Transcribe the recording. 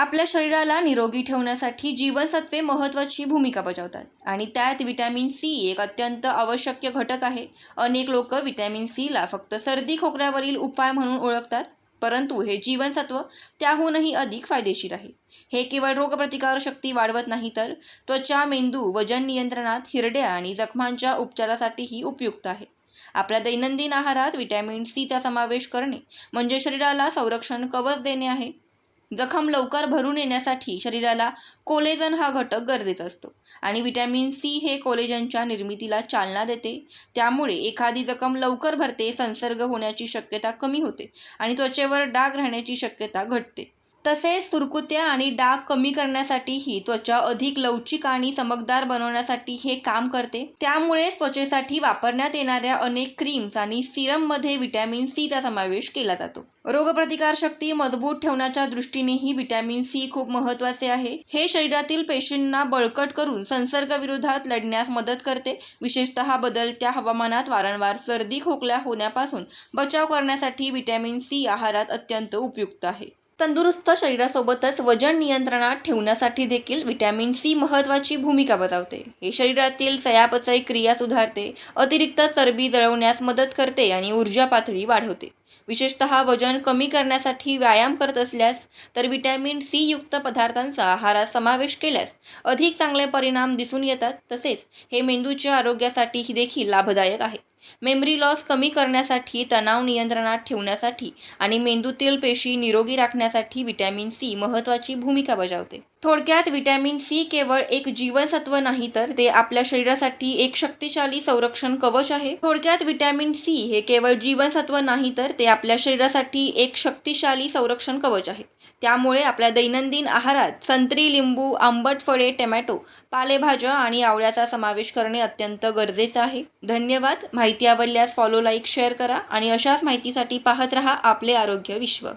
आपल्या शरीराला निरोगी ठेवण्यासाठी जीवनसत्वे महत्त्वाची भूमिका बजावतात. आणि त्यात विटॅमिन सी एक अत्यंत आवश्यक घटक आहे. अनेक लोक विटॅमिन सीला फक्त सर्दी खोकल्यावरील उपाय म्हणून ओळखतात परंतु हे जीवनसत्व त्याहूनही अधिक फायदेशीर आहे. हे केवळ रोगप्रतिकारशक्ती वाढवत नाही तर त्वचा मेंदू वजन नियंत्रणात हिरड्या आणि जखमांच्या उपचारासाठीही उपयुक्त आहे. आपल्या दैनंदिन आहारात विटॅमिन सीचा समावेश करणे म्हणजे शरीराला संरक्षण कवच देणे आहे. जखम लवकर भरून येण्यासाठी शरीराला कोलेजन हा घटक गरजेचा असतो. आणि विटॅमिन सी हे कोलेजनच्या निर्मितीला चालना देते. त्यामुळे एखादी जखम लवकर भरते संसर्ग होण्याची शक्यता कमी होते आणि त्वचेवर डाग राहण्याची शक्यता घटते. तसेच सुरकुत्या आणि डाग कमी करण्यासाठीही त्वचा अधिक लवचिक आणि चमकदार बनवण्यासाठी हे काम करते. त्यामुळे त्वचेसाठी वापरण्यात येणाऱ्या अनेक क्रीम्स आणि सिरममध्ये व्हिटॅमिन सीचा समावेश केला जातो. रोगप्रतिकारशक्ती मजबूत ठेवण्याच्या दृष्टीनेही विटॅमिन सी खूप महत्त्वाचे आहे. हे शरीरातील पेशींना बळकट करून संसर्गविरोधात लढण्यास मदत करते. विशेषतः बदलत्या हवामानात वारंवार सर्दी खोकल्या होण्यापासून बचाव करण्यासाठी व्हिटॅमिन सी आहारात अत्यंत उपयुक्त आहे. तंदुरुस्त शरीरासोबतच वजन नियंत्रणात ठेवण्यासाठी देखील विटॅमिन सी महत्त्वाची भूमिका बजावते. हे शरीरातील चयापचय क्रिया सुधारते अतिरिक्त चरबी जळवण्यास मदत करते आणि ऊर्जा पातळी वाढवते. विशेषतः वजन कमी करण्यासाठी व्यायाम करत असल्यास तर विटॅमिन सी युक्त पदार्थांचा आहारात समावेश केल्यास अधिक चांगले परिणाम दिसून येतात. तसेच हे मेंदूच्या आरोग्यासाठीही देखील लाभदायक आहे. मेमरी लॉस कमी करण्यासाठी तणाव नियंत्रणात ठेवण्यासाठी आणि मेंदूतील पेशी निरोगी राखण्यासाठी विटॅमिन सी महत्त्वाची भूमिका बजावते. थोडक्यात विटॅमिन सी केवळ एक जीवनसत्व नाही तर ते आपल्या शरीरासाठी एक शक्तिशाली संरक्षण कवच आहे. थोडक्यात विटॅमिन सी हे केवळ जीवनसत्व नाही तर ते आपल्या शरीरासाठी एक शक्तिशाली संरक्षण कवच आहे. त्यामुळे आपल्या दैनंदिन आहारात संत्री लिंबू आंबट फळे टमॅटो पालेभाज्या आणि आवळ्याचा समावेश करणे अत्यंत गरजेचं आहे. धन्यवाद. माहिती आवडल्यास फॉलो लाईक शेअर करा आणि अशाच माहितीसाठी पाहत रहा आपले आरोग्य विश्व.